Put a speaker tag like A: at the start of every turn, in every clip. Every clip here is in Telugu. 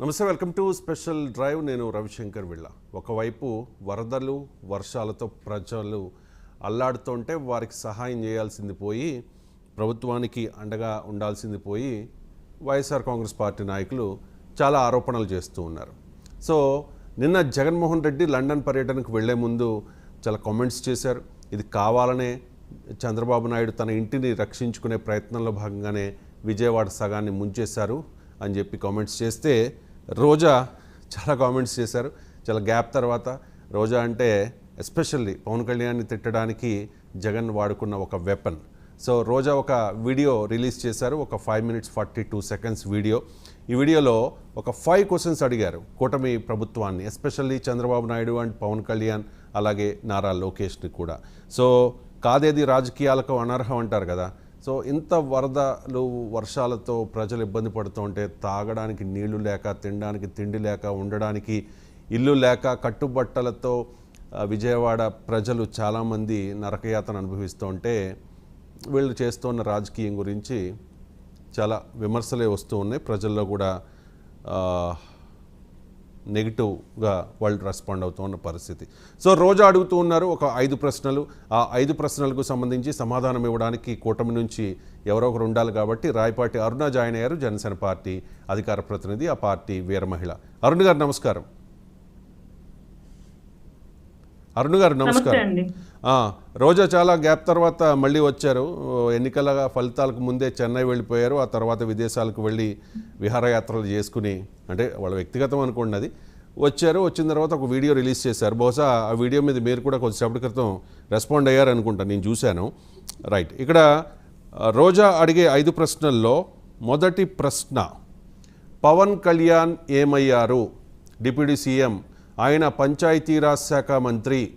A: నమస్తే వెల్కమ్ టు స్పెషల్ డ్రైవ్. నేను రవిశంకర్ విళ్ళ ఒకవైపు వరదలు వర్షాలతో ప్రజలు అల్లాడుతుంటే వారికి సహాయం చేయాల్సింది పోయి ప్రభుత్వానికి అండగా ఉండాల్సింది పోయి వైఎస్ఆర్ కాంగ్రెస్ పార్టీ నాయకులు చాలా ఆరోపణలు చేస్తూ ఉన్నారు. సో నిన్న జగన్మోహన్ రెడ్డి లండన్ పర్యటనకు వెళ్ళే ముందు చాలా కామెంట్స్ చేశారు. ఇది కావాలనే చంద్రబాబు నాయుడు తన ఇంటిని రక్షించుకునే ప్రయత్నంలో భాగంగానే విజయవాడ సగాన్ని ముంచేశారు అని చెప్పి కామెంట్స్ చేస్తే రోజా చాలా కామెంట్స్ చేశారు. చాలా గ్యాప్ తర్వాత రోజా అంటే ఎస్పెషల్లీ పవన్ కళ్యాణ్ని తిట్టడానికి జగన్ వాడుకున్న ఒక వెపన్ సో రోజా ఒక వీడియో రిలీజ్ చేశారు. ఒక five minutes forty two seconds video ఈ వీడియోలో ఒక ఫైవ్ క్వశ్చన్స్ అడిగారు కూటమి ప్రభుత్వాన్ని ఎస్పెషల్లీ చంద్రబాబు నాయుడు అండ్ పవన్ కళ్యాణ్ అలాగే నారా లోకేష్ని కూడా. సో కాదేది రాజకీయాలకు అనర్హం అంటారు కదా సో ఇంత వరదలు వర్షాలతో ప్రజలు ఇబ్బంది పడుతుంటే ఉంటే తాగడానికి నీళ్ళు లేక తినడానికి తిండి లేక ఉండడానికి ఇల్లు లేక కట్టుబట్టలతో విజయవాడ ప్రజలు చాలామంది నరకయాతన అనుభవిస్తూ ఉంటే వీళ్ళు చేస్తున్న రాజకీయం గురించి చాలా విమర్శలే వస్తూ ఉన్నాయి. ప్రజల్లో కూడా నెగిటివ్గా వాళ్ళు రెస్పాండ్ అవుతూ ఉన్న పరిస్థితి. సో రోజు అడుగుతూ ఉన్నారు ఒక ఐదు ప్రశ్నలు. ఆ ఐదు ప్రశ్నలకు సంబంధించి సమాధానం ఇవ్వడానికి కూటమి నుంచి ఎవరో ఒకరు ఉండాలి కాబట్టి రాయపాటి అరుణ జాయిన్ అయ్యారు జనసేన పార్టీ అధికార ప్రతినిధి ఆ పార్టీ వీరమహిళ. అరుణ్ గారు నమస్కారం. అరుణ్ గారు నమస్కారం. రోజా చాలా గ్యాప్ తర్వాత మళ్ళీ వచ్చారు. ఎన్నికల ఫలితాలకు ముందే చెన్నై వెళ్ళిపోయారు. ఆ తర్వాత విదేశాలకు వెళ్ళి విహారయాత్రలు చేసుకుని అంటే వాళ్ళ వ్యక్తిగతం అనుకోండి అది వచ్చారు. వచ్చిన తర్వాత ఒక వీడియో రిలీజ్ చేశారు. బహుశా ఆ వీడియో మీద మీరు కూడా కొద్దిసేపటి క్రితం రెస్పాండ్ అయ్యారు అనుకుంటా నేను చూశాను. రైట్. ఇక్కడ రోజా అడిగే ఐదు ప్రశ్నల్లో మొదటి ప్రశ్న పవన్ కళ్యాణ్ ఏమయ్యారు? డిప్యూటీ సీఎం ఆయన పంచాయతీరాజ్ శాఖ మంత్రి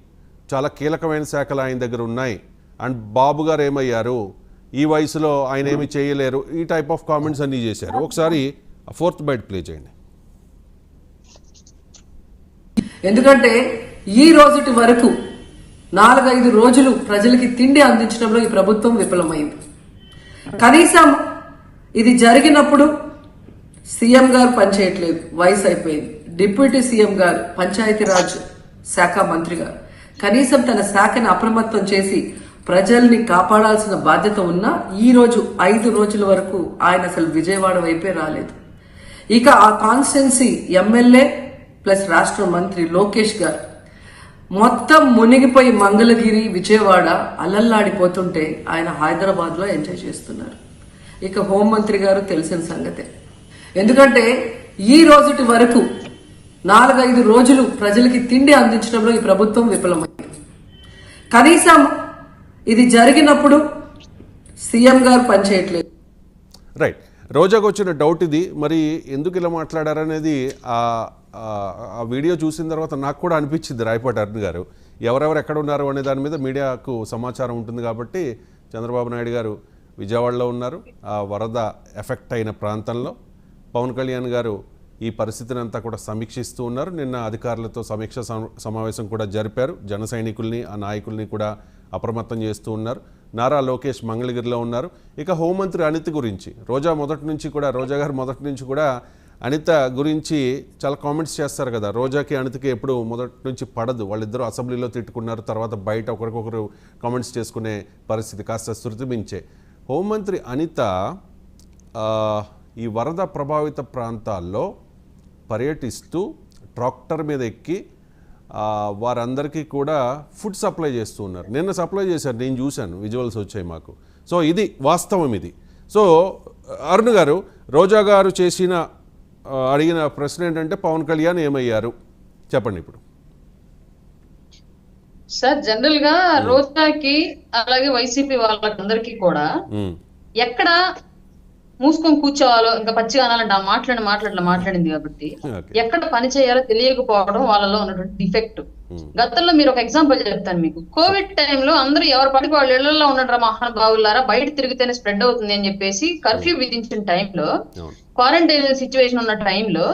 A: చాలా కీలకమైన శాఖలు ఆయన దగ్గర ఉన్నాయి. అండ్ బాబు గారు ఏమయ్యారు? ఈ వయసులో ఆయన ఏమి చేయలేరు. ఈ టైప్ ఆఫ్ కామెంట్స్ అన్నీ చేశారు. ఒకసారి ఫోర్త్ బైట్ ప్లే చేయండి.
B: ఎందుకంటే ఈ రోజుటి వరకు నాలుగైదు రోజులు ప్రజలకి తిండి అందించడంలో ఈ ప్రభుత్వం విఫలమైంది. కనీసం ఇది జరిగినప్పుడు సీఎం గారు పనిచేయట్లేదు వయసు అయిపోయింది. డిప్యూటీ సీఎం గారు పంచాయతీరాజ్ శాఖ మంత్రి గారు కనీసం తన శాఖని అప్రమత్తం చేసి ప్రజల్ని కాపాడాల్సిన బాధ్యత ఉన్నా ఈరోజు ఐదు రోజుల వరకు ఆయన అసలు విజయవాడ వైపే రాలేదు. ఇక ఆ కాన్స్టెన్సీ ఎమ్మెల్యే ప్లస్ రాష్ట్ర మంత్రి లోకేష్ గారు. మొత్తం మునిగిపోయి మంగళగిరి విజయవాడ అలల్లాడిపోతుంటే ఆయన హైదరాబాద్లో ఎంజాయ్ చేస్తున్నారు. ఇక హోంమంత్రి గారు తెలిసిన సంగతే. ఎందుకంటే ఈ రోజుటి వరకు నాలుగైదు రోజులు ప్రజలకి తిండి అందించడంలో ఈ ప్రభుత్వం విఫలమైంది కనీసం ఇది జరిగినప్పుడు సీఎం గారు పనిచేయట్లేదు.
A: రైట్ రోజాకు వచ్చిన డౌట్ ఇది. మరి ఎందుకు ఇలా మాట్లాడారనేది ఆ- వీడియో చూసిన తర్వాత నాకు కూడా అనిపించింది రాయపాటి అరుణ్ గారు. ఎవరెవరు ఎక్కడ ఉన్నారు అనే దాని మీద మీడియాకు సమాచారం ఉంటుంది కాబట్టి చంద్రబాబు నాయుడు గారు విజయవాడలో ఉన్నారు. ఆ వరద ఎఫెక్ట్ అయిన ప్రాంతంలో పవన్ కళ్యాణ్ గారు ఈ పరిస్థితిని అంతా కూడా సమీక్షిస్తూ ఉన్నారు. నిన్న అధికారులతో సమీక్ష సమావేశం కూడా జరిపారు. జన సైనికుల్ని ఆ నాయకుల్ని కూడా అప్రమత్తం చేస్తూ ఉన్నారు. నారా లోకేష్ మంగళగిరిలో ఉన్నారు. ఇక హోంమంత్రి అనిత గురించి రోజా మొదటి నుంచి కూడా రోజా గారు మొదటి నుంచి కూడా అనిత గురించి చాలా కామెంట్స్ చేస్తారు కదా. రోజాకి అనితకి ఎప్పుడు మొదటి నుంచి పడదు. వాళ్ళిద్దరూ అసెంబ్లీలో తిట్టుకున్నారు. తర్వాత బయట ఒకరికొకరు కామెంట్స్ చేసుకునే పరిస్థితి కాస్త శృతిమించే. హోంమంత్రి అనిత ఈ వరద ప్రభావిత ప్రాంతాల్లో పర్యటిస్తూ ట్రాక్టర్ మీద ఎక్కి వారందరికీ కూడా ఫుడ్ సప్లై చేస్తూ ఉన్నారు. నిన్న సప్లై చేశారు నేను చూశాను విజువల్స్ వచ్చాయి మాకు. సో ఇది వాస్తవం ఇది. సో అరుణ్ గారు రోజా గారు చేసిన అడిగిన ప్రశ్న ఏంటంటే పవన్ కళ్యాణ్ ఏమయ్యారు? చెప్పండి ఇప్పుడు.
C: సార్ జనరల్గా రోజాకి అలాగే వైసీపీ వాళ్ళకందరికీ కూడా ఎక్కడ మూసుకొని కూర్చోవాలో ఇంకా పచ్చిగా అనాలంటే ఆ మాట్లాడిన మాట్లాడలే మాట్లాడింది కాబట్టి ఎక్కడ పని చేయాలో తెలియకపోవడం వాళ్ళలో ఉన్నటువంటి డిఫెక్ట్. గతంలో మీరు ఒక ఎగ్జాంపుల్ చెప్తాను మీకు. కోవిడ్ టైంలో అందరూ ఎవరి పడికి వాళ్ళ ఇళ్ళలో ఉండడం మహానుభావులారా బయట తిరిగితేనే స్ప్రెడ్ అవుతుంది అని చెప్పేసి కర్ఫ్యూ విధించిన టైంలో క్వారంటైన్ సిచ్యువేషన్ ఉన్న టైంలో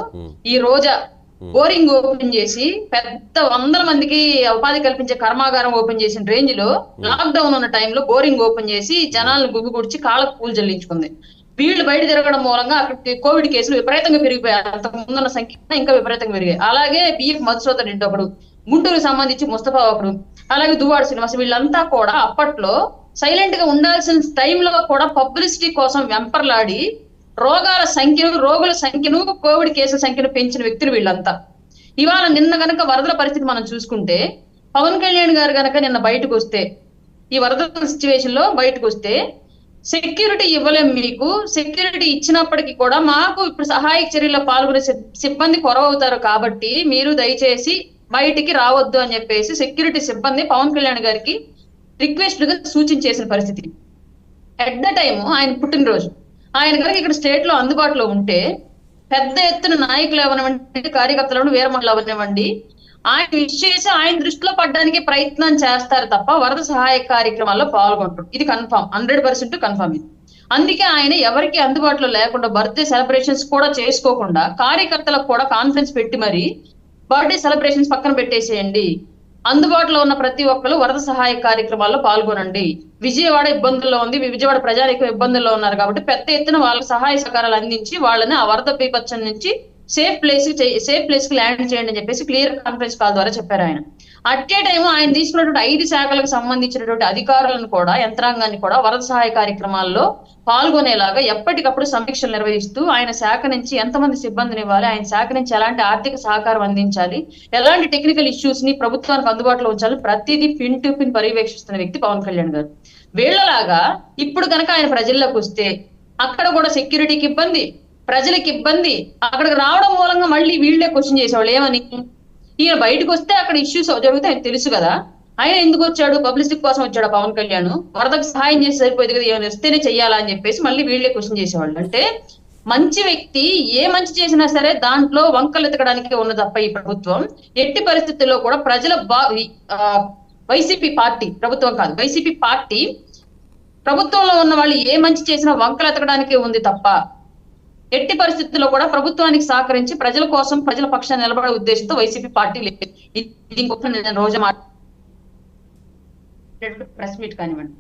C: ఈ రోజా బోరింగ్ ఓపెన్ చేసి పెద్ద వందల మందికి ఉపాధి కల్పించే కర్మాగారం ఓపెన్ చేసిన రేంజ్లో లాక్ డౌన్ ఉన్న టైంలో బోరింగ్ ఓపెన్ చేసి జనాలను గుగ్గుకొడిచి కాళ్ళకు పూలు చెల్లించుకుంది వీళ్ళు బయట తిరగడం మూలంగా అక్కడ కోవిడ్ కేసులు విపరీతంగా పెరిగిపోయాయి. అంతకు ముందున్న సంఖ్య ఇంకా విపరీతంగా పెరిగాయి. అలాగే బిఎఫ్ మధుసూదన్ రెడ్డి ఒకడు గుంటూరుకు సంబంధించి ముస్తఫా ఒకడు అలాగే దువ్వాడ శ్రీనివాస్ వీళ్ళంతా కూడా అప్పట్లో సైలెంట్గా ఉండాల్సిన టైంలో కూడా పబ్లిసిటీ కోసం వెంపర్లాడి రోగాల సంఖ్యను రోగుల సంఖ్యను కోవిడ్ కేసుల సంఖ్యను పెంచిన వ్యక్తులు వీళ్ళంతా. ఇవాళ నిన్న గనక వరదల పరిస్థితి మనం చూసుకుంటే పవన్ కళ్యాణ్ గారు గనక నిన్న బయటకు వస్తే ఈ వరదల సిచ్యువేషన్లో బయటకు వస్తే సెక్యూరిటీ ఇవ్వలేం మీకు. సెక్యూరిటీ ఇచ్చినప్పటికీ కూడా మాకు ఇప్పుడు సహాయక చర్యల్లో పాల్గొనే సిబ్బంది కొరవవుతారు కాబట్టి మీరు దయచేసి బయటికి రావద్దు అని చెప్పేసి సెక్యూరిటీ సిబ్బంది పవన్ కళ్యాణ్ గారికి రిక్వెస్ట్గా సూచించేసిన పరిస్థితి. ఎట్ ద టైం ఆయన పుట్టినరోజు. ఆయన కనుక ఇక్కడ స్టేట్లో అందుబాటులో ఉంటే పెద్ద ఎత్తున నాయకులు అవనివ్వండి కార్యకర్తలను వీరమహిళలు అవనివ్వండి ఆయన విష్ చేసి ఆయన దృష్టిలో పడడానికి ప్రయత్నం చేస్తారు తప్ప వరద సహాయ కార్యక్రమాల్లో పాల్గొంటారు. ఇది కన్ఫామ్ హండ్రెడ్ పర్సెంట్ కన్ఫామ్ ఇది. అందుకే ఆయన ఎవరికి అందుబాటులో లేకుండా బర్త్డే సెలబ్రేషన్స్ కూడా చేసుకోకుండా కార్యకర్తలకు కూడా కాన్ఫరెన్స్ పెట్టి మరి బర్త్డే సెలబ్రేషన్స్ పక్కన పెట్టేసేయండి. అందుబాటులో ఉన్న ప్రతి ఒక్కరు వరద సహాయ కార్యక్రమాల్లో పాల్గొనండి. విజయవాడ ఇబ్బందుల్లో ఉంది విజయవాడ ప్రజానికం ఇబ్బందుల్లో ఉన్నారు కాబట్టి పెద్ద ఎత్తున వాళ్ళకి సహాయ సహకారాలు అందించి వాళ్ళని ఆ వరద బీపచ్చం నుంచి సేఫ్ ప్లేస్ సేఫ్ ప్లేస్కి ల్యాండ్ చేయండి అని చెప్పేసి క్లియర్ కాన్ఫరెన్స్ కాల్ ద్వారా చెప్పారు ఆయన. అట్ ఏ టైం ఆయన తీసుకున్నటువంటి ఐదు శాఖలకు సంబంధించినటువంటి అధికారులను కూడా యంత్రాంగాన్ని కూడా వరద సహాయ కార్యక్రమాల్లో పాల్గొనేలాగా ఎప్పటికప్పుడు సమీక్షలు నిర్వహిస్తూ ఆయన శాఖ నుంచి ఎంతమంది సిబ్బందిని ఇవ్వాలి ఆయన శాఖ నుంచి ఎలాంటి ఆర్థిక సహకారం అందించాలి ఎలాంటి టెక్నికల్ ఇష్యూస్ని ప్రభుత్వానికి అందుబాటులో ఉంచాలి ప్రతిదీ పిన్ టు పిన్ పర్యవేక్షిస్తున్న వ్యక్తి పవన్ కళ్యాణ్ గారు. వీళ్ళలాగా ఇప్పుడు కనుక ఆయన ప్రజల్లోకి వస్తే అక్కడ కూడా సెక్యూరిటీకి ఇబ్బంది ప్రజలకు ఇబ్బంది. అక్కడికి రావడం మూలంగా మళ్ళీ వీళ్ళే క్వశ్చన్ చేసేవాళ్ళు. ఏమని? ఈయన బయటకు వస్తే అక్కడ ఇష్యూస్ జరుగుతాయి ఆయన తెలుసు కదా. ఆయన ఎందుకు వచ్చాడు? పబ్లిసిటీ కోసం వచ్చాడు పవన్ కళ్యాణ్? వరదకు సహాయం చేసి సరిపోయేది కదా? ఏమైనా వస్తేనే చెయ్యాలా అని చెప్పేసి మళ్ళీ వీళ్ళే క్వశ్చన్ చేసేవాళ్ళు. అంటే మంచి వ్యక్తి ఏ మంచి చేసినా సరే దాంట్లో వంకలు ఎతకడానికి ఉన్న తప్ప ఈ ప్రభుత్వం. ఎట్టి పరిస్థితుల్లో కూడా ప్రజల బా వైసీపీ పార్టీ ప్రభుత్వం కాదు వైసీపీ పార్టీ ప్రభుత్వంలో ఉన్న వాళ్ళు ఏ మంచి చేసినా వంకలు ఎతకడానికే ఉంది తప్ప ఎట్టి పరిస్థితుల్లో కూడా ప్రభుత్వానికి సహకరించి ప్రజల కోసం ప్రజల పక్షాన్ని నిలబడే ఉద్దేశంతో వైసీపీ పార్టీ లేదు. ఇది ఇంకొక నేను రోజు మాట్లాడే ప్రెస్ మీట్ కానివ్వండి.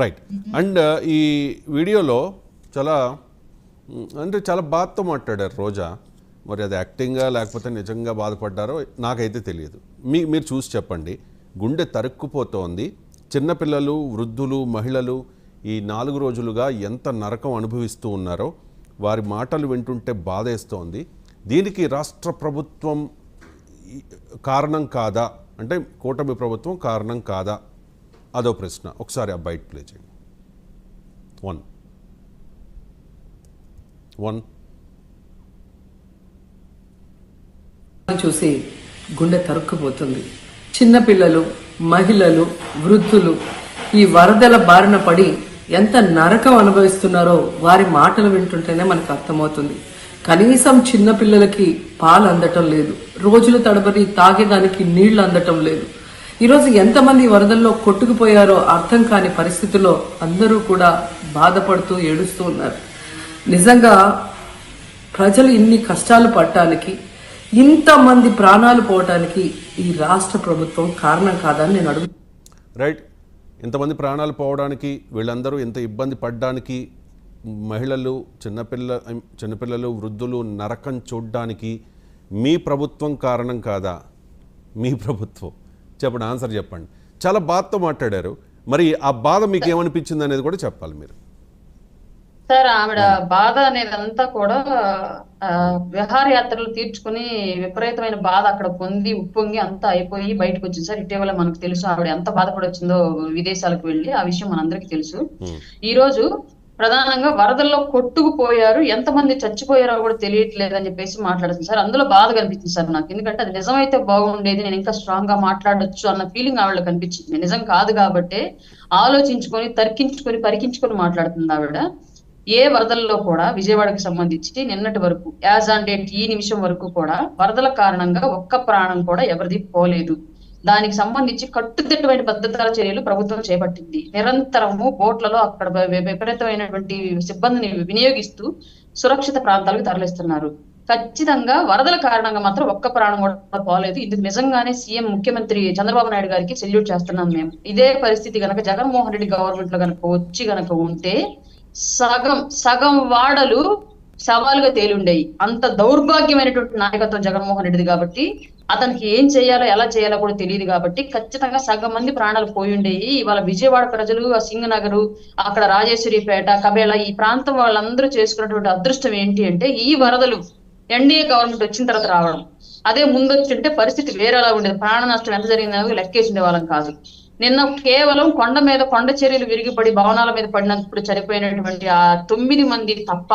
A: రైట్. అండ్ ఈ వీడియోలో చాలా అంటే చాలా బాధతో మాట్లాడారు రోజా. మరి అది యాక్టింగా లేకపోతే నిజంగా బాధపడ్డారో నాకైతే తెలియదు. మీ మీరు చూసి చెప్పండి. గుండె తరుక్కుపోతోంది. చిన్నపిల్లలు వృద్ధులు మహిళలు ఈ నాలుగు రోజులుగా ఎంత నరకం అనుభవిస్తూ ఉన్నారో వారి మాటలు వింటుంటే బాధేస్తోంది. దీనికి రాష్ట్ర ప్రభుత్వం కారణం కాదా? అంటే కూటమి ప్రభుత్వం కారణం కాదా? అదో ప్రశ్న. ఒకసారి ఆ బయట ప్లే చేయండి. వన్. వన్.
B: చూసి గుండె తరుక్కుపోతుంది. చిన్నపిల్లలు మహిళలు వృద్ధులు ఈ వరదల బారిన పడి ఎంత నరకం అనుభవిస్తున్నారో వారి మాటలు వింటుంటేనే మనకు అర్థమవుతుంది. కనీసం చిన్నపిల్లలకి పాలు అందటం లేదు. రోజుల తడబడి తాగేదానికి నీళ్ళు అందటం లేదు. ఈరోజు ఎంతమంది వరదల్లో కొట్టుకుపోయారో అర్థం కాని పరిస్థితుల్లో అందరూ కూడా బాధపడుతూ ఏడుస్తూ ఉన్నారు. నిజంగా ప్రజలు ఇన్ని కష్టాలు పడటానికి ఇంతమంది ప్రాణాలు పోవటానికి ఈ రాష్ట్ర ప్రభుత్వం కారణం కాదని నేను అడుగు
A: రైట్ ఇంతమంది ప్రాణాలు పోవడానికి వీళ్ళందరూ ఇంత ఇబ్బంది పడడానికి మహిళలు చిన్నపిల్ల చిన్నపిల్లలు వృద్ధులు నరకం చూడ్డానికి మీ ప్రభుత్వం కారణం కాదా? మీ ప్రభుత్వం. చెప్పండి ఆన్సర్ చెప్పండి. చాలా బాధతో మాట్లాడారు. మరి ఆ బాధ మీకు ఏమనిపించింది అనేది కూడా చెప్పాలి మీరు.
C: సార్ ఆవిడ బాధ అనేది అంతా కూడా ఆ, విహారయాత్రలు తీర్చుకుని విపరీతమైన బాధ అక్కడ పొంది ఉప్పొంగి అంతా అయిపోయి బయటకు వచ్చింది. సార్ ఇటీవల మనకు తెలుసు ఆవిడ ఎంత బాధపడి వచ్చిందో విదేశాలకు వెళ్ళి ఆ విషయం మనందరికీ తెలుసు. ఈ రోజు ప్రధానంగా వరదల్లో కొట్టుకుపోయారు. ఎంతమంది చచ్చిపోయారో కూడా తెలియట్లేదు అని చెప్పేసి మాట్లాడుతుంది సార్. అందులో బాధ కనిపించింది సార్ నాకు. ఎందుకంటే అది నిజమైతే బాగుండేది నేను ఇంకా స్ట్రాంగ్గా మాట్లాడొచ్చు అన్న ఫీలింగ్ ఆవిడ కనిపించింది. నిజం కాదు కాబట్టి ఆలోచించుకొని తర్కించుకొని పరికించుకొని మాట్లాడుతుంది ఆవిడ. ఏ వరదల్లో కూడా విజయవాడకు సంబంధించి నిన్నటి వరకు యాజ్ ఆన్ డేట్ ఈ నిమిషం వరకు కూడా వరదల కారణంగా ఒక్క ప్రాణం కూడా ఎవరిది పోలేదు. దానికి సంబంధించి కట్టుదిట్టమైన భద్రతా చర్యలు ప్రభుత్వం చేపట్టింది. నిరంతరము బోట్లలో అక్కడ విపరీతమైనటువంటి సిబ్బందిని వినియోగిస్తూ సురక్షిత ప్రాంతాలకు తరలిస్తున్నారు. ఖచ్చితంగా వరదల కారణంగా మాత్రం ఒక్క ప్రాణం కూడా పోలేదు. ఇందుకు నిజంగానే సీఎం ముఖ్యమంత్రి చంద్రబాబు నాయుడు గారికి సెల్యూట్ చేస్తున్నాం మేము. ఇదే పరిస్థితి గనక జగన్మోహన్ రెడ్డి గవర్నమెంట్లో గనక వచ్చి గనక ఉంటే సగం సగం వాడలు సవాలుగా తేలుండేవి అంత దౌర్భాగ్యమైనటువంటి నాయకత్వం జగన్మోహన్ రెడ్డిది కాబట్టి అతనికి ఏం చేయాలో ఎలా చేయాలో కూడా తెలియదు కాబట్టి ఖచ్చితంగా సగం మంది ప్రాణాలు పోయి ఉండేవి ఇవాళ విజయవాడ ప్రజలు ఆ సింగనగరు అక్కడ రాజేశ్వరిపేట కబేళ ఈ ప్రాంతం వాళ్ళందరూ చేసుకున్నటువంటి అదృష్టం ఏంటి అంటే ఈ వరదలు ఎన్డీఏ గవర్నమెంట్ వచ్చిన తర్వాత రావడం. అదే ముందు వచ్చింటే పరిస్థితి వేరేలా ఉండేది. ప్రాణ నష్టం ఎంత జరిగిందో లెక్కేసి ఉండే వాళ్ళం కాదు. నిన్న కేవలం కొండ మీద కొండ చర్యలు విరిగిపడి భవనాల మీద పడినప్పుడు చనిపోయినటువంటి ఆ తొమ్మిది మంది తప్ప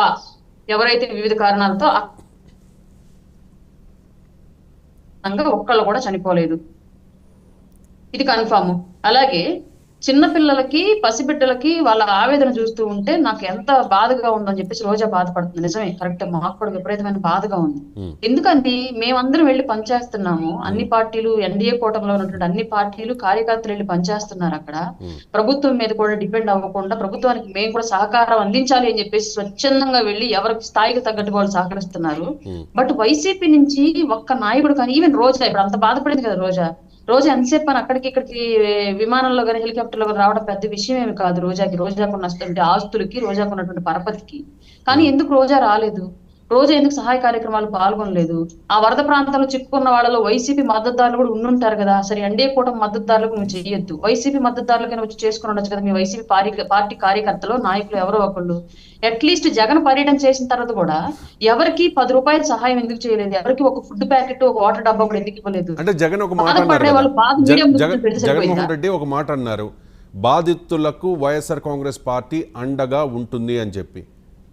C: ఎవరైతే వివిధ కారణాలతో ఒక్కళ్ళు కూడా చనిపోలేదు. ఇది కన్ఫామ్ అలాగే చిన్న పిల్లలకి పసిబిడ్డలకి వాళ్ళ ఆవేదన చూస్తూ ఉంటే నాకు ఎంత బాధగా ఉందని చెప్పేసి రోజా బాధపడుతుంది. నిజమే కరెక్ట్. మాకు కూడా విపరీతమైన బాధగా ఉంది. ఎందుకంటే మేమందరం వెళ్ళి పనిచేస్తున్నాము. అన్ని పార్టీలు ఎన్డీఏ కూటమిలో ఉన్నటువంటి అన్ని పార్టీలు కార్యకర్తలు వెళ్ళి పనిచేస్తున్నారు అక్కడ. ప్రభుత్వం మీద కూడా డిపెండ్ అవ్వకుండా ప్రభుత్వానికి మేము కూడా సహకారం అందించాలి అని చెప్పేసి స్వచ్ఛందంగా వెళ్ళి ఎవరికి స్థాయికి తగ్గట్టు వాళ్ళు సహకరిస్తున్నారు. బట్ వైసీపీ నుంచి ఒక్క నాయకుడు కానీ ఈవెన్ రోజా ఇప్పుడు అంత బాధపడింది కదా రోజా. రోజా ఎంతసేపు అని అక్కడికి ఇక్కడికి విమానంలో కానీ హెలికాప్టర్లో కానీ రావడం పెద్ద విషయం ఏమి కాదు రోజాకి. రోజాకు ఉన్నటువంటి ఆస్తులకి రోజాకు ఉన్నటువంటి పరపతికి. కానీ ఎందుకు రోజా రాలేదు? రోజా ఎందుకు సహాయ కార్యక్రమాలు పాల్గొనలేదు? ఆ వరద ప్రాంతంలో చిక్కుకున్న వాళ్ళలో వైసీపీ మద్దతుదారులు కూడా ఉండుంటారు కదా. సరే ఎన్డీఏ కూటమి మద్దతుదారులకు నువ్వు చెయ్యొద్దు. వైసీపీ మద్దతుదారులకైనా వచ్చి చేసుకుని ఉండొచ్చు కదా. మీ వైసీపీ పార్టీ పార్టీ కార్యకర్తలు నాయకులు ఎవరో ఒకళ్ళు. అట్లీస్ట్ జగన్ పర్యటన చేసిన తర్వాత కూడా ఎవరికి పది రూపాయల సహాయం ఎందుకు చేయలేదు? ఎవరికి ఒక ఫుడ్ ప్యాకెట్ ఒక వాటర్ డబ్బా కూడా ఎందుకు ఇవ్వలేదు?
A: అంటే జగన్ ఒక మాట? జగన్మోహన్ రెడ్డి ఒక మాట అన్నారు. బాధితులకు వైఎస్ఆర్ కాంగ్రెస్ పార్టీ అండగా ఉంటుంది అని చెప్పి.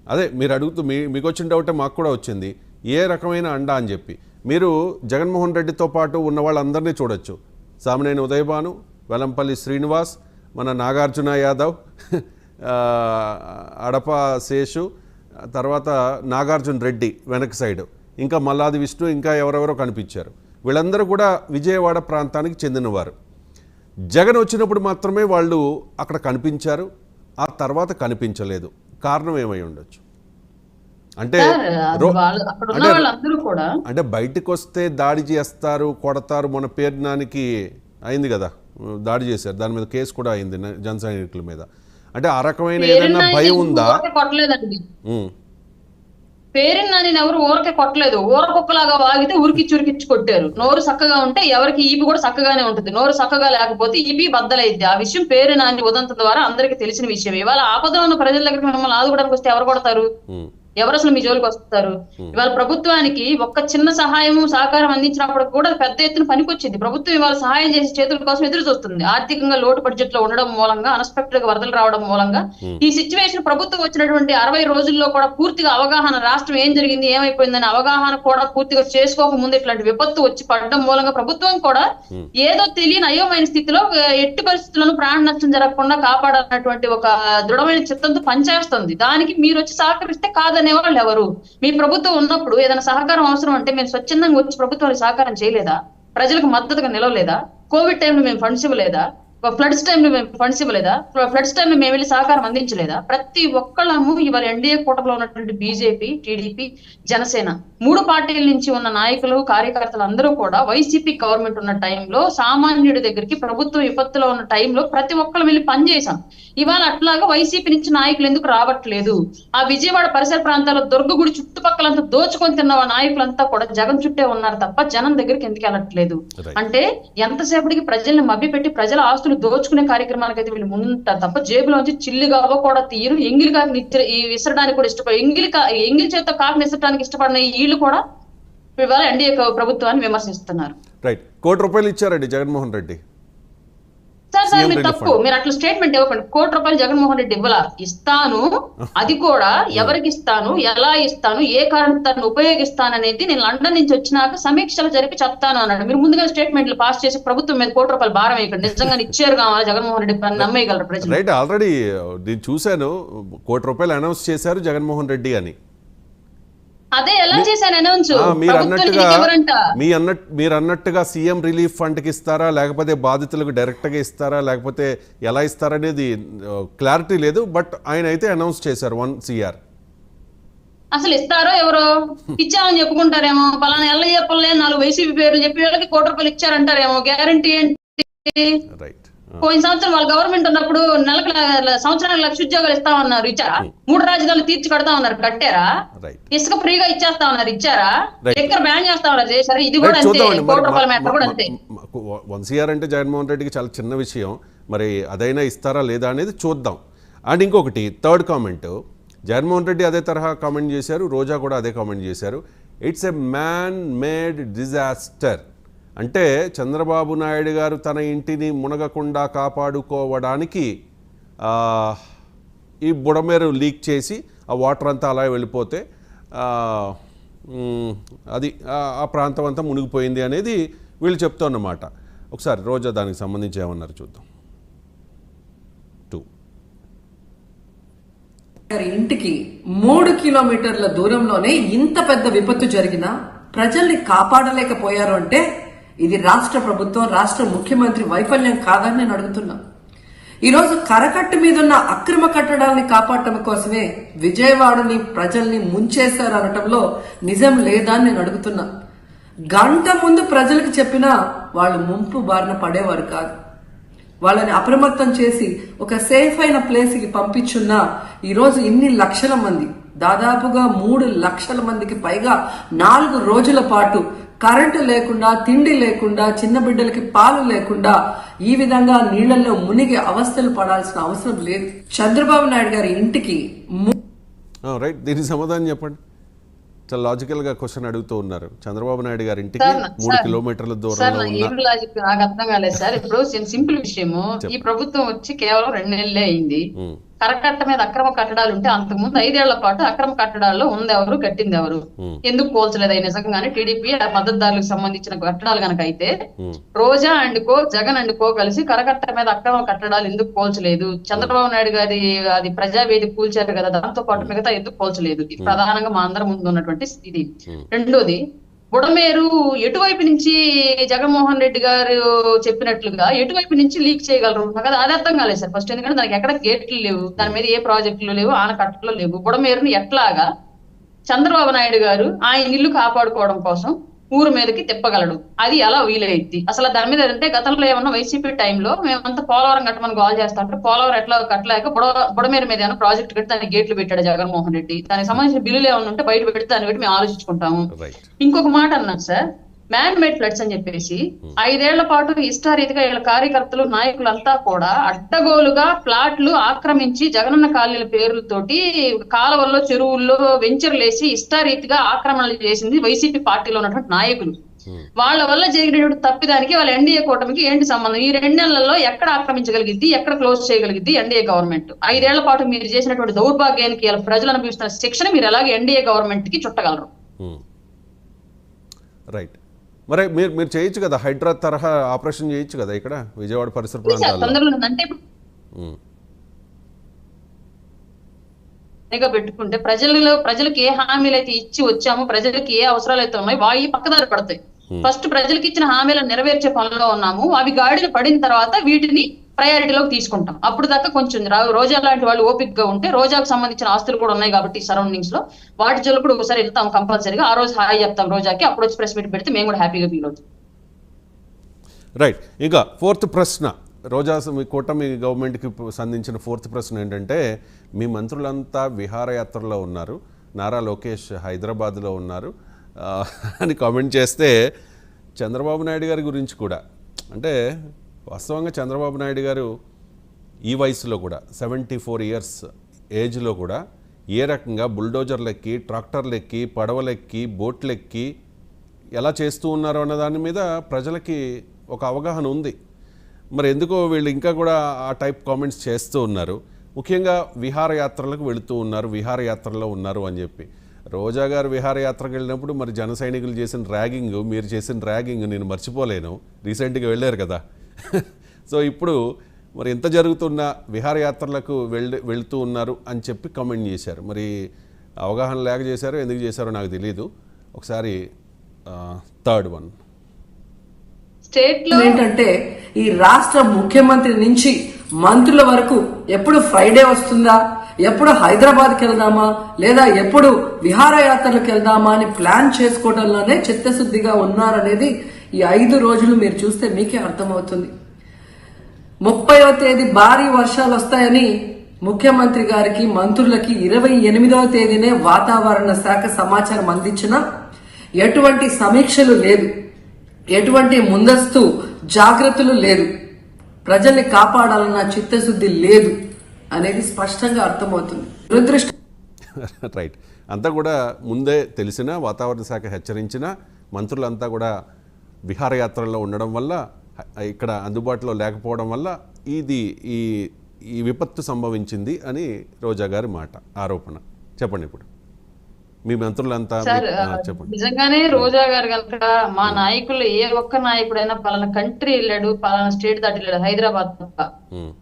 A: అదే మీరు అడుగుతూ మీ మీకు వచ్చిన డౌటే మాకు కూడా వచ్చింది. ఏ రకమైన అండ అని చెప్పి. మీరు జగన్మోహన్ రెడ్డితో పాటు ఉన్న వాళ్ళందరినీ చూడొచ్చు. సామినేని ఉదయభాను వెలంపల్లి శ్రీనివాస్ మన నాగార్జున యాదవ్ అడప శేషు తర్వాత నాగార్జున రెడ్డి వెనక సైడ్. ఇంకా మల్లాది విష్ణు ఇంకా ఎవరెవరో కనిపించారు. వీళ్ళందరూ కూడా విజయవాడ ప్రాంతానికి చెందినవారు. జగన్ వచ్చినప్పుడు మాత్రమే వాళ్ళు అక్కడ కనిపించారు. ఆ తర్వాత కనిపించలేదు. కారణం ఏమై ఉండొచ్చు? అంటే అంటే బయటకు వస్తే దాడి చేస్తారు కొడతారు మన పేర్నానికి అయింది కదా దాడి చేశారు. దాని మీద కేసు కూడా అయింది జన సైనికుల మీద. అంటే ఆ రకమైన ఏదైనా భయం ఉందా?
C: పేరుని కొట్టలేదండి నేను ఎవరు ఊరకే కొట్టలేదు. ఊరకొక్కలాగా వాగితే ఉరికిచ్చి ఉరికిచ్చి కొట్టారు. నోరు చక్కగా ఉంటే ఎవరికి ఈపి కూడా చక్కగానే ఉంటుంది. నోరు చక్కగా లేకపోతే ఈపి బద్దలైద్ది. ఆ విషయం పేరు నాని ఉదంతం ద్వారా అందరికీ తెలిసిన విషయం ఇవాళ ఆపదలో ఉన్న ప్రజల దగ్గరికి మిమ్మల్ని ఆదుకోవడానికి వస్తే ఎవరు కొడతారు? ఎవరు అసలు మీ జోలికి వస్తారు? ఇవాళ ప్రభుత్వానికి ఒక్క చిన్న సహాయం సహకారం అందించినప్పుడు కూడా పెద్ద ఎత్తున పనికొచ్చింది. ప్రభుత్వం ఇవాళ సహాయం చేసే చేతుల కోసం ఎదురు చూస్తుంది. ఆర్థికంగా లోటు బడ్జెట్లో ఉండడం మూలంగా అన్ఎక్స్పెక్టెడ్గా వరదలు రావడం మూలంగా ఈ సిచ్యువేషన్ ప్రభుత్వం వచ్చినటువంటి అరవై రోజుల్లో కూడా పూర్తిగా అవగాహన రాష్ట్రం ఏం జరిగింది ఏమైపోయిందని అవగాహన కూడా పూర్తిగా చేసుకోక ముందు ఇట్లాంటి విపత్తు వచ్చి పడడం మూలంగా ప్రభుత్వం కూడా ఏదో తెలియని అయోమైన స్థితిలో ఎట్టి పరిస్థితుల్లోనూ ప్రాణ నష్టం జరగకుండా కాపాడాలన్నటువంటి ఒక దృఢమైన చిత్తంతో పనిచేస్తుంది. దానికి మీరు వచ్చి సహకరిస్తే కాదనే వాళ్ళు ఎవరు? మీ ప్రభుత్వం ఉన్నప్పుడు ఏదైనా సహకారం అవసరం అంటే మేము స్వచ్ఛందంగా వచ్చి ప్రభుత్వానికి సహకారం చేయలేదా? ప్రజలకు మద్దతుగా నిలవలేదా? కోవిడ్ టైంలో మేము ఫండ్స్ ఇవ్వలేదా? ఫ్లడ్స్ టైంలో మేము ఫండ్స్ ఇవ్వలేదా? ఫ్లడ్స్ టైంలో మేము వెళ్ళి సహకారం అందించలేదా? ప్రతి ఒక్కళ్ళము ఇవాళ ఎన్డీఏ కూటమిలో ఉన్నటువంటి బీజేపీ టీడీపీ జనసేన మూడు పార్టీల నుంచి ఉన్న నాయకులు కార్యకర్తలు అందరూ కూడా వైసీపీ గవర్నమెంట్ ఉన్న టైంలో సామాన్యుడి దగ్గరికి ప్రభుత్వ విపత్తులో ఉన్న టైంలో ప్రతి ఒక్కళ్ళు వెళ్ళి పనిచేశాం ఇవాళ అట్లాగా వైసీపీ నుంచి నాయకులు ఎందుకు రావట్లేదు? ఆ విజయవాడ పరిసర ప్రాంతాల్లో దుర్గగుడి చుట్టుపక్కలంతా దోచుకొని తిన్న నాయకులంతా కూడా జగన్ చుట్టే ఉన్నారు తప్ప జనం దగ్గరికి ఎందుకు వెళ్ళట్లేదు. అంటే ఎంతసేపటికి ప్రజల్ని మభ్యపెట్టి ప్రజల ఆస్తులు దోచుకునే కార్యక్రమానికి అయితే వీళ్ళు ముందుంటారు తప్ప జేబులోంచి చిల్లిగా కూడా తీయరు. ఎంగిలి కాకు నిద్ర ఈ విసరడానికి కూడా ఇష్టపడ ఎంగిలి ఎంగిలి చేత కాకు నిసరడానికి ఇష్టపడిన ఈ వీళ్ళు కూడా ఇవాళ ఎన్డీఏ ప్రభుత్వాన్ని విమర్శిస్తున్నారు.
A: రైట్. కోటి రూపాయలు ఇచ్చారండి జగన్మోహన్ రెడ్డి.
C: సార్ సార్ మీరు తప్పు. మీరు అట్లా స్టేట్మెంట్ ఇవ్వకండి. కోటి రూపాయలు జగన్మోహన్ రెడ్డి ఇవ్వాల? ఇస్తాను. అది కూడా ఎవరికి ఇస్తాను? ఎలా ఇస్తాను? ఏ కారణాన్ని ఉపయోగిస్తాను అనేది నేను లండన్ నుంచి వచ్చినాక సమీక్షలు జరిపి చెప్తాను అన్నాడు. మీరు ముందుగా స్టేట్మెంట్లు పాస్ చేసి ప్రభుత్వం మీద కోటి రూపాయలు భారం వేయకండి. నిజంగా ఇచ్చారు కావాలి జగన్మోహన్ రెడ్డి నమ్మేయగలరు ప్రజలు.
A: రైట్ ఆల్రెడీ నేను చూశాను. కోటి రూపాయలు అనౌన్స్ చేశారు జగన్మోహన్ రెడ్డి అని.
C: అదే ఎలా చేశాను అనౌన్స్?
A: మీరు అన్నట్టుగా
C: ఎవరంట
A: మీ అన్నట్టు మీరు అన్నట్టుగా సీఎం రిలీఫ్ ఫండ్కి ఇస్తారా లేకపోతే బాధితులకు డైరెక్ట్గా ఇస్తారా లేకపోతే ఎలా ఇస్తారనేది క్లారిటీ లేదు బట్ ఆయన అయితే అనౌన్స్ చేశారు వన్ సిఆర్.
C: అసలు ఇస్తారో ఎవరో? ఇచ్చామని చెప్పుకుంటారేమో. పలానా ఎల్ల చెప్పలే నాలుగు వైసీపీ పేర్లు చెప్పి వాళ్ళకి కోటి రూపాయలు ఇచ్చారంటారేమో. గ్యారంటీ ఏంటి?
A: రైట్.
C: పోయిన సంవత్సరం వాళ్ళ గవర్నమెంట్ ఉన్నప్పుడు నెలకు సంవత్సరానికి లక్ష ఉద్యోగాలు ఇస్తామన్నారు ఇచ్చారా? మూడు రాజధానులు తీర్చి కడతామన్నారు కట్టారా?
A: రైట్
C: ఇసుక ఫ్రీగా ఇచ్చేస్తా ఉన్నారు ఇచ్చారా. ఎక్కడ బ్యాన్ చేస్తా ఉన్నారు చేశారు? ఇది కూడా అంతే కోటి రూపాయల కూడా అంతే.
A: వన్ సిఆర్ అంటే జగన్మోహన్ రెడ్డికి చాలా చిన్న విషయం. మరి అదైనా ఇస్తారా లేదా అనేది చూద్దాం. అండ్ ఇంకొకటి థర్డ్ కామెంట్ జగన్మోహన్ రెడ్డి అదే తరహా కామెంట్ చేశారు రోజా కూడా అదే కామెంట్ చేశారు. It's a man made disaster అంటే చంద్రబాబు నాయుడు గారు తన ఇంటిని మునగకుండా కాపాడుకోవడానికి ఈ బుడమేరు లీక్ చేసి ఆ వాటర్ అంతా అలా వెళ్ళిపోతే అది ఆ- ప్రాంతం అంతా మునిగిపోయింది అనేది వీళ్ళు చెప్తున్నమాట ఒకసారి రోజా దానికి సంబంధించి ఏమన్నారు చూద్దాం. టూ.
B: ఇంటికి మూడు కిలోమీటర్ల దూరంలోనే ఇంత పెద్ద విపత్తు జరిగినా ప్రజల్ని కాపాడలేకపోయారు అంటే ఇది రాష్ట్ర ప్రభుత్వం రాష్ట్ర ముఖ్యమంత్రి వైఫల్యం కాదని నేను అడుగుతున్నా. ఈరోజు కరకట్టు మీద ఉన్న అక్రమ కట్టడాల్ని కాపాడటం కోసమే విజయవాడని ప్రజల్ని ముంచేశారు అనటంలో నిజం లేదా అని నేను అడుగుతున్నా. గంట ముందు ప్రజలకు చెప్పినా వాళ్ళు ముంపు బారిన పడేవారు కాదు. వాళ్ళని అప్రమత్తం చేసి ఒక సేఫ్ అయిన ప్లేస్కి పంపించున్నా ఈరోజు ఇన్ని లక్షల మంది దాదాపుగా మూడు లక్షల మందికి పైగా నాలుగు రోజుల పాటు కరెంటు లేకుండా తిండి లేకుండా చిన్న బిడ్డలకి పాలు లేకుండా ఈ విధంగా నీళ్ళలో మునిగి అవస్థలు పడాల్సిన అవసరం లేదు. చంద్రబాబు నాయుడు గారి ఇంటికి
A: రైట్. దీనికి సమాధానం చెప్పండి. చాలా లాజికల్గా క్వశ్చన్ అడుగుతూ ఉన్నారు. చంద్రబాబు నాయుడు గారి ఇంటికి మూడు కిలోమీటర్ల దూరంలో
C: నాకు అర్థం కాలేదు సార్. ఇప్పుడు సింపుల్ విషయము ఈ ప్రభుత్వం వచ్చి కేవలం రెండు నెలలే అయింది. కరకట్ట మీద అక్రమ కట్టడాలు ఉంటే అంతకు ముందు ఐదేళ్ళ పాటు అక్రమ కట్టడాల్లో ఉంది ఎవరు కట్టింది ఎవరు ఎందుకు పోల్చలేదు అవి నిజంగానే? టీడీపీ మద్దతుదారులకు సంబంధించిన కట్టడాలు కనుక అయితే Roja and co Jagan and co కలిసి కరకట్ట మీద అక్రమ కట్టడాలు ఎందుకు పోల్చలేదు? చంద్రబాబు నాయుడు గారి అది ప్రజావేది కూల్చారు కదా దాంతో పాటు మిగతా ఎందుకు పోల్చలేదు? ఇది ప్రధానంగా మా అందరి ముందు ఉన్నటువంటి ఇది రెండోది బుడమేరు ఎటువైపు నుంచి జగన్మోహన్ రెడ్డి గారు చెప్పినట్లుగా ఎటువైపు నుంచి లీక్ చేయగలరు? కదా అది అది అర్థం కాలేదు సార్. ఫస్ట్ ఎందుకంటే దానికి ఎక్కడ గేట్లు లేవు. దాని మీద ఏ ప్రాజెక్టులు లేవు ఆనకట్టలు లేవు. బుడమేరుని ఎట్లాగా చంద్రబాబు నాయుడు గారు ఆయన ఇల్లు కాపాడుకోవడం కోసం ఊరు మీదకి తిప్పగలడు. అది ఎలా వీలైద్ది? అసలు దాని మీద అంటే గతంలో ఏమన్నా వైసీపీ టైంలో మేమంతా పోలవరం కట్టమని గోల్ చేస్తాంటే పోలవరం ఎట్లా కట్టలేక బుడ బుడమేరు మీద ఏమైనా ప్రాజెక్ట్ కట్టి దానికి గేట్లు పెట్టాడు జగన్మోహన్ రెడ్డి. దానికి సంబంధించిన బిల్లులు ఏమైనా ఉంటే బయట పెడితే దాన్ని బట్టి మేము ఆలోచించుకుంటాము. ఇంకొక మాట అన్నాను సార్ మ్యాన్ మేడ్ ఫ్లడ్స్ అని చెప్పేసి ఐదేళ్ళ పాటు ఇష్టారీతిగా వీళ్ళ కార్యకర్తలు నాయకులంతా కూడా అడ్డగోలుగా ప్లాట్లు ఆక్రమించి జగనన్న కాలనీల పేర్లతోటి కాలువల్లో చెరువుల్లో వెంచర్లేసి ఇష్టారీతిగా ఆక్రమణలు చేసింది వైసీపీ పార్టీలో ఉన్నటువంటి నాయకులు. వాళ్ళ వల్ల జరిగినటువంటి తప్పిదానికి వాళ్ళ ఎన్డీఏ కూటమికి ఏంటి సంబంధం? ఈ రెండు నెలల్లో ఎక్కడ ఆక్రమించగలిగిద్ది? ఎక్కడ క్లోజ్ చేయగలిగిద్ది ఎన్డీఏ గవర్నమెంట్? ఐదేళ్ళ పాటు మీరు చేసినటువంటి దౌర్భాగ్యానికి ప్రజలు అనుభవిస్తున్న శిక్షణ మీరు ఎలాగే ఎన్డీఏ గవర్నమెంట్కి చుట్టగలరు?
A: రైట్ మరి మీరు మీరు చేయొచ్చు కదా హైడ్రా తరహా ఆపరేషన్ చేయొచ్చు కదా ఇక్కడ విజయవాడ పరిసర
C: సార్
A: ప్రాంతాల్లో?
C: పెట్టుకుంటే ప్రజలలో ప్రజలకు ఏ హామీలు అయితే ఇచ్చి వచ్చామో ప్రజలకు ఏ అవసరాలు అయితే ఉన్నాయో వాయి పక్కదారి పడతాయి. ఫస్ట్ ప్రజలకు ఇచ్చిన హామీలను నెరవేర్చే పనిలో ఉన్నాము. అవి గాడిన పడిన తర్వాత వీటిని ప్రయారిటీలోకి తీసుకుంటాం. అప్పుడు దాకా కొంచెం రోజా లాంటి వాళ్ళు ఓపిక్గా ఉంటే రోజాకు సంబంధించిన ఆస్తులు కూడా ఉన్నాయి కాబట్టి సరౌండింగ్స్లో. వాటి జోలు కూడా ఒకసారి వెళ్తాం కంపల్సరీగా. ఆ రోజు హాయ్ చెప్తాం రోజాకి. అప్పుడు వచ్చి ప్రెస్ మీట్ పెడితే మేము కూడా హ్యాపీగా ఫీల్ అవుతాం.
A: రైట్. ఇంకా ఫోర్త్ ప్రశ్న. రోజా మీ కూటమి గవర్నమెంట్కి సంధించిన ఫోర్త్ ప్రశ్న ఏంటంటే మీ మంత్రులంతా విహారయాత్రలో ఉన్నారు. నారా లోకేష్ హైదరాబాద్లో ఉన్నారు. అని కామెంట్ చేస్తే చంద్రబాబు నాయుడు గారి గురించి కూడా. అంటే వాస్తవంగా చంద్రబాబు నాయుడు గారు ఈ వయసులో కూడా సెవెంటీ ఫోర్ ఇయర్స్ ఏజ్లో కూడా ఏ రకంగా బుల్డోజర్లెక్కి ట్రాక్టర్లెక్కి పడవలెక్కి బోట్లెక్కి ఎలా చేస్తూ ఉన్నారు అన్న దాని మీద ప్రజలకి ఒక అవగాహన ఉంది. మరి ఎందుకో వీళ్ళు ఇంకా కూడా ఆ టైప్ కామెంట్స్ చేస్తూ ఉన్నారు. ముఖ్యంగా విహారయాత్రలకు వెళుతూ ఉన్నారు విహారయాత్రలో ఉన్నారు అని చెప్పి. రోజా గారు విహారయాత్రకు వెళ్ళినప్పుడు మరి జన సైనికులు చేసిన ర్యాగింగ్ మీరు చేసిన ర్యాగింగ్ నేను మర్చిపోలేను. రీసెంట్గా వెళ్ళారు కదా. సో ఇప్పుడు మరి ఎంత జరుగుతున్న విహారయాత్రలకు వెళ్ళి వెళ్తూ ఉన్నారు అని చెప్పి కామెంట్ చేశారు. మరి అవగాహన లేక చేశారో ఎందుకు చేశారో నాకు తెలియదు ఒకసారి థర్డ్ వన్
C: స్టేట్లో
B: ఏంటంటే ఈ రాష్ట్ర ముఖ్యమంత్రి నుంచి మంత్రుల వరకు ఎప్పుడు ఫ్రైడే వస్తుందా? ఎప్పుడు హైదరాబాద్కి వెళ్దామా? లేదా ఎప్పుడు విహారయాత్రలకు వెళ్దామా అని ప్లాన్ చేసుకోవడంలోనే చిత్తశుద్ధిగా ఉన్నారనేది ఈ ఐదు రోజులు మీరు చూస్తే మీకే అర్థమవుతుంది. ముప్పైవ తేదీ భారీ వర్షాలు వస్తాయని ముఖ్యమంత్రి గారికి మంత్రులకి ఇరవై ఎనిమిదవ తేదీనే వాతావరణ శాఖ సమాచారం అందించిన ఎటువంటి సమీక్షలు లేదు. ఎటువంటి ముందస్తు జాగ్రత్తలు లేదు. ప్రజల్ని కాపాడాలన్న చిత్తశుద్ధి లేదు అనేది స్పష్టంగా అర్థమవుతుంది. దురదృష్ట
A: రైట్ అంతా కూడా ముందే తెలిసిన వాతావరణ శాఖ హెచ్చరించిన మంత్రులంతా కూడా విహారయాత్రల్లో ఉండడం వల్ల ఇక్కడ అందుబాటులో లేకపోవడం వల్ల ఇది ఈ ఈ విపత్తు సంభవించింది అని రోజా గారి మాట ఆరోపణ. చెప్పండి ఇప్పుడు. మీ మంత్రులంతా
C: నిజంగానే రోజా గారు కనుక మా నాయకులు ఏ ఒక్క నాయకుడైనా పలానా కంట్రీ వెళ్ళాడు పలానా స్టేట్ దాటి వెళ్ళాడు హైదరాబాద్ తప్ప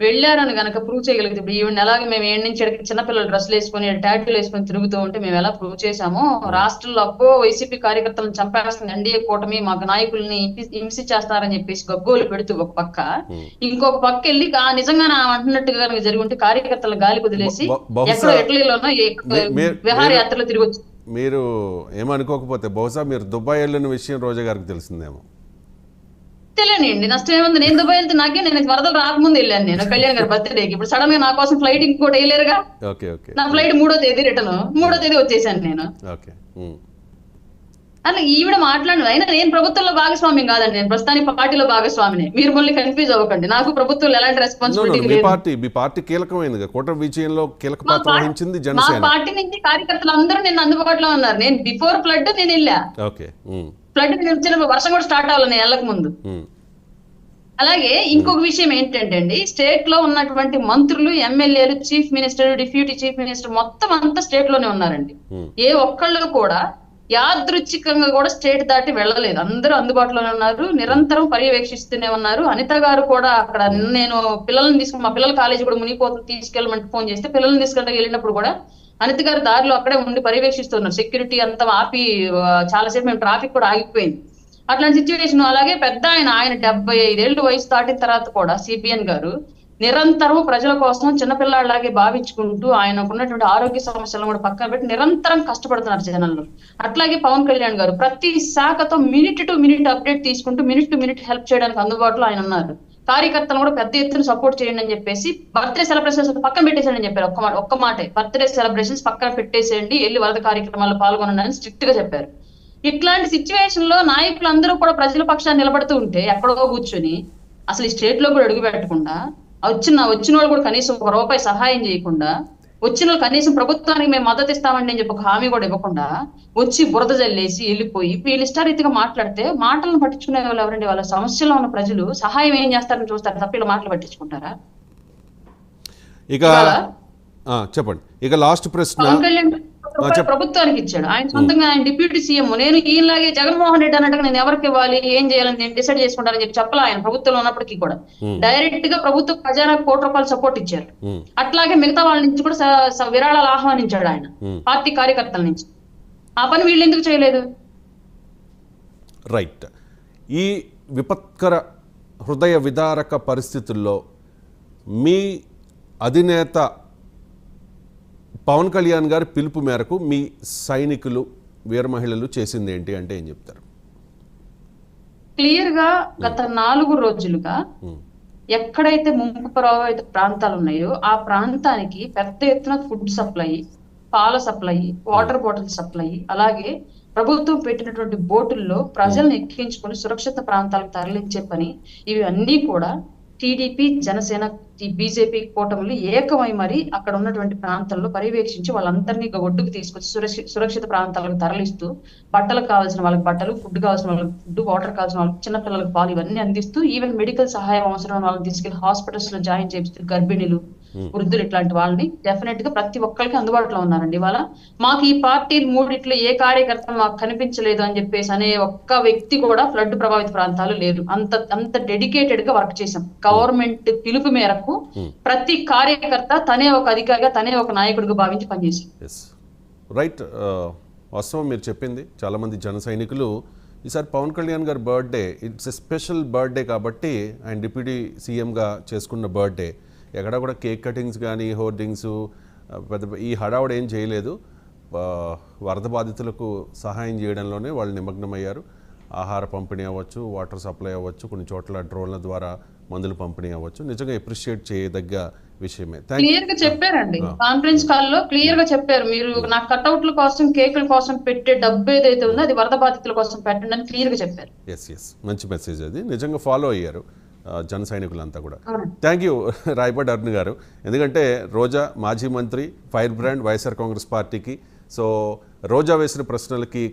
C: వెళ్ళారని గనక ప్రూవ్ చేయగలిగితే ఇప్పుడు ఈవెన్ ఎలాగ మేము ఏడు నుంచి ఎక్కడికి చిన్నపిల్లలు డ్రెస్సులు వేసుకొని టాటూలు వేసుకొని తిరుగుతూ ఉంటే మేము ఎలా ప్రూవ్ చేశామో రాష్ట్రంలో అబ్బో వైసీపీ కార్యకర్తలను చంపేస్తుంది ఎన్డీఏ కూటమి మాకు నాయకుల్ని హింసి- చేస్తారని చెప్పేసి గగ్గోలు పెడుతూ ఒక పక్క. ఇంకొక పక్క వెళ్ళి ఆ నిజంగా నా అంటున్నట్టుగా కనుక జరిగి ఉంటే కార్యకర్తలు గాలి
A: బహుశా-
C: ఎక్కడో ఇటలీలోనో విహారయాత్రలో తిరిగి వచ్చి
A: మీరు ఏమనుకోకపోతే బహుశా మీరు దుబాయ్ వెళ్ళిన విషయం రోజా గారికి తెలిసిందేమో.
C: తెలియనండి నష్టం ఏముంది? నేను దుబాయ్ వెళ్తే నాకే నేను వరదలు రాకముందు వెళ్ళాను నేను కళ్యాణ్ గారి బర్త్డేకి ఇప్పుడు సడన్గా నా కోసం ఫ్లైట్ ఇంకోటి వేయలేరుగా?
A: ఓకే
C: నా ఫ్లైట్ మూడో తేదీ రిటర్న్ మూడో తేదీ వచ్చేసాను నేను.
A: ఓకే. ఉమ్,
C: అట్లా ఈవిడ మాట్లాడిన అయినా నేను ప్రభుత్వంలో భాగస్వామ్యం కాదండి నేను ప్రస్తుతానికి పార్టీలో భాగస్వామిని. మీరు మళ్ళీ కన్ఫ్యూజ్ అవ్వకండి. నాకు ప్రభుత్వంలో ఎలాంటి రెస్పాన్సిబిలిటీ
A: మీ
C: లేదు.
A: పార్టీ మీ పార్టీ కీలకమైనది కూటమి విజయంలో కీలక
C: మా
A: పాత్ర వహించింది
C: మా
A: జనసేన
C: పార్టీ నుంచి కార్యకర్తలు అందరూ నిన్న అందుబాటులో ఉన్నారు. నేను బిఫోర్ ఫ్లడ్ నేను వెళ్ళా.
A: ఓకే
C: ఫ్లడ్ వచ్చిన వర్షం కూడా స్టార్ట్ అవ్వాలి నేను వెళ్ళక ముందు. అలాగే ఇంకొక విషయం ఏంటంటే అండి స్టేట్లో ఉన్నటువంటి మంత్రులు ఎమ్మెల్యేలు chief minister deputy chief minister మొత్తం అంతా స్టేట్లోనే ఉన్నారండి. ఏ ఒక్కళ్ళు కూడా యాదృచ్ఛికంగా కూడా స్టేట్ దాటి వెళ్ళలేదు. అందరూ అందుబాటులోనే ఉన్నారు. నిరంతరం పర్యవేక్షిస్తూనే ఉన్నారు. అనిత గారు కూడా అక్కడ నేను పిల్లల్ని తీసుకుని మా పిల్లల కాలేజీ కూడా మునిగిపోతుంది. తీసుకెళ్ళమంటే ఫోన్ చేస్తే పిల్లల్ని తీసుకెళ్ళి వెళ్ళినప్పుడు కూడా అనిత గారు దారిలో అక్కడే ఉండి పర్యవేక్షిస్తున్నారు. సెక్యూరిటీ అంతా ఆపి చాలా చాలాసేపు మేము ట్రాఫిక్ కూడా ఆగిపోయింది. అట్లాంటి సిచ్యువేషన్ అలాగే పెద్ద ఆయన ఆయన డెబ్బై ఐదేళ్ళు వయసు దాటిన తర్వాత కూడా సిబిఎన్ గారు నిరంతరం ప్రజల కోసం చిన్నపిల్లాడిలాగే భావించుకుంటూ ఆయనకు ఉన్నటువంటి ఆరోగ్య సమస్యలను కూడా పక్కన పెట్టి నిరంతరం కష్టపడుతున్నారు జనాలు. అట్లాగే పవన్ కళ్యాణ్ గారు ప్రతి శాఖతో మినిట్ టు మినిట్ అప్డేట్ తీసుకుంటూ మినిట్ టు మినిట్ హెల్ప్ చేయడానికి అందుబాటులో ఆయన ఉన్నారు. కార్యకర్తలు కూడా పెద్ద ఎత్తున సపోర్ట్ చేయండి అని చెప్పేసి బర్త్డే సెలబ్రేషన్స్ పక్కన పెట్టేసేయండి అని చెప్పారు. ఒక్క మాట ఒక్క మాటే. బర్త్డే సెలబ్రేషన్స్ పక్కన పెట్టేసేయండి వెళ్ళి వరద కార్యక్రమాల్లో పాల్గొనండి అని స్ట్రిక్ట్గా చెప్పారు. ఇట్లాంటి సిచ్యువేషన్లో నాయకులు అందరూ కూడా ప్రజల పక్షాన్ని నిలబడుతూ ఉంటే ఎక్కడో కూర్చొని అసలు ఈ స్టేట్లో కూడా అడుగు పెట్టకుండా వచ్చిన వచ్చిన వాళ్ళు కూడా కనీసం ఒక రూపాయి సహాయం చేయకుండా వచ్చిన వాళ్ళు కనీసం ప్రభుత్వానికి మేము మద్దతు ఇస్తామండి అని చెప్పి ఒక హామీ కూడా ఇవ్వకుండా వచ్చి బురద జల్లేసి వెళ్ళిపోయి వీళ్ళు ఇష్టారీతిగా మాట్లాడితే మాటలను పట్టించుకునే వాళ్ళు ఎవరండి? వాళ్ళ సమస్యలో ఉన్న ప్రజలు సహాయం ఏం చేస్తారని చూస్తారు తప్ప వీళ్ళ మాటలు పట్టించుకుంటారా?
A: ఇక చెప్పండి. ఇక లాస్ట్ ప్రశ్న
C: ప్రభుత్వానికి ఇచ్చాడు. ఆయన సొంతంగా ఆయన డిప్యూటీ సీఎం. నేను ఈయనలాగే జగన్మోహన్ రెడ్డి అన్నట్టుగా నేను ఎవరికి ఇవ్వాలి? ఏం చేయాలని నేను డిసైడ్ చేసుకుంటానని చెప్పి చెప్పలే ఆయన ప్రభుత్వంలో ఉన్నప్పటికీ కూడా. డైరెక్ట్గా ప్రభుత్వ ఖజానా కోటి రూపాయలు సపోర్ట్ ఇచ్చారు. అట్లాగే మిగతా వాళ్ళ నుంచి కూడా విరాళాలు ఆహ్వానించాడు ఆయన. పార్టీ కార్యకర్తల నుంచి. ఆ పని వీళ్ళు ఎందుకు చేయలేదు?
A: రైట్. ఈ విపత్కర హృదయ విదారక పరిస్థితుల్లో మీ అధినేత పవన్ కళ్యాణ్ గారి పిలుపు మేరకు మీ సైనికులు వీర మహిళలు చేసింది ఏంటి అంటే ఏం చెప్తారు?
C: క్లియర్గా గత నాలుగు రోజులుగా ఎక్కడైతే ముంపు ప్రభావిత ప్రాంతాలు ఉన్నాయో ఆ ప్రాంతానికి పెద్ద ఎత్తున ఫుడ్ సప్లై పాల సప్లై వాటర్ బాటిల్ సప్లై అలాగే ప్రభుత్వం పెట్టినటువంటి బోటుల్లో ప్రజల్ని ఎక్కించుకొని సురక్షిత ప్రాంతాలకు తరలించే పని ఇవి అన్నీ కూడా టీడీపీ జనసేన బీజేపీ కూటములు ఏకమై మరి అక్కడ ఉన్నటువంటి ప్రాంతాల్లో పర్యవేక్షించి వాళ్ళందరినీ ఒడ్డుకు తీసుకొచ్చి సురక్షి సురక్షిత ప్రాంతాలకు తరలిస్తూ బట్టలకు కావాల్సిన వాళ్ళకి బట్టలు ఫుడ్ కావాల్సిన వాళ్ళకి ఫుడ్ వాటర్ కావాల్సిన వాళ్ళకి చిన్నపిల్లలకు పాలు ఇవన్నీ అందిస్తూ ఈవెన్ మెడికల్ సహాయం అవసరం వాళ్ళని తీసుకెళ్ళి హాస్పిటల్స్లో జాయిన్ చేపిస్తూ గర్భిణీలు వృద్ధులు ఇట్లాంటి వాళ్ళని డెఫినెట్గా ప్రతి ఒక్కరికి అందుబాటులో ఉన్నారండి. ఇవాళ మాకు ఈ పార్టీ మూడిట్లో ఏ కార్యకర్త మాకు కనిపించలేదు అని చెప్పేసి అనే ఒక్క వ్యక్తి కూడా ఫ్లడ్ ప్రభావిత ప్రాంతాలు లేరు అంత అంత డెడికేటెడ్గా వర్క్ చేశాం. గవర్నమెంట్ పిలుపు మేరకు ప్రతి కార్యకర్త తనే ఒక అధికారిగా తనే ఒక నాయకుడిగా భావించి పనిచేశాం
A: ఎస్ రైట్ వాస్తవం మీరు చెప్పింది. చాలామంది జన సైనికులు ఈసారి పవన్ కళ్యాణ్ గారి birthday it's a special birthday కాబట్టి ఆయన డిప్యూటీ సీఎంగా చేసుకున్న బర్త్డే ఎక్కడ కూడా కేక్ కటింగ్స్ కానీ హోర్డింగ్స్ పెద్ద ఈ హడావుడు ఏం చేయలేదు. వరద బాధితులకు సహాయం చేయడంలోనే వాళ్ళు నిమగ్నమయ్యారు. ఆహార పంపిణీ అవ్వచ్చు వాటర్ సప్లై అవ్వచ్చు కొన్ని చోట్ల డ్రోన్ల ద్వారా మందులు పంపిణీ అవ్వచ్చు. నిజంగా ఎప్రిషియేట్ చేయదగ్గ విషయమే.
C: క్లియర్గా చెప్పారండి. కాన్ఫరెన్స్ కాల్లో క్లియర్గా చెప్పారు. మీరు నా కట్అవుట్ల కోసం కేకుల కోసం పెట్టే డబ్బు ఏదైతే ఉందో అది వరద బాధితుల కోసం పెట్టండి అని క్లియర్గా చెప్పారు.
A: ఎస్ ఎస్ మంచి మెసేజ్ అది. నిజంగా ఫాలో అయ్యారు. జన సైనికులంతా కూడా. థ్యాంక్ యూ రాయపడ్ అరుణ్ గారు. ఎందుకంటే రోజా మాజీ మంత్రి ఫైర్ బ్రాండ్ వైఎస్ఆర్ కాంగ్రెస్ పార్టీకి. సో రోజా వేసిన ప్రశ్నలకి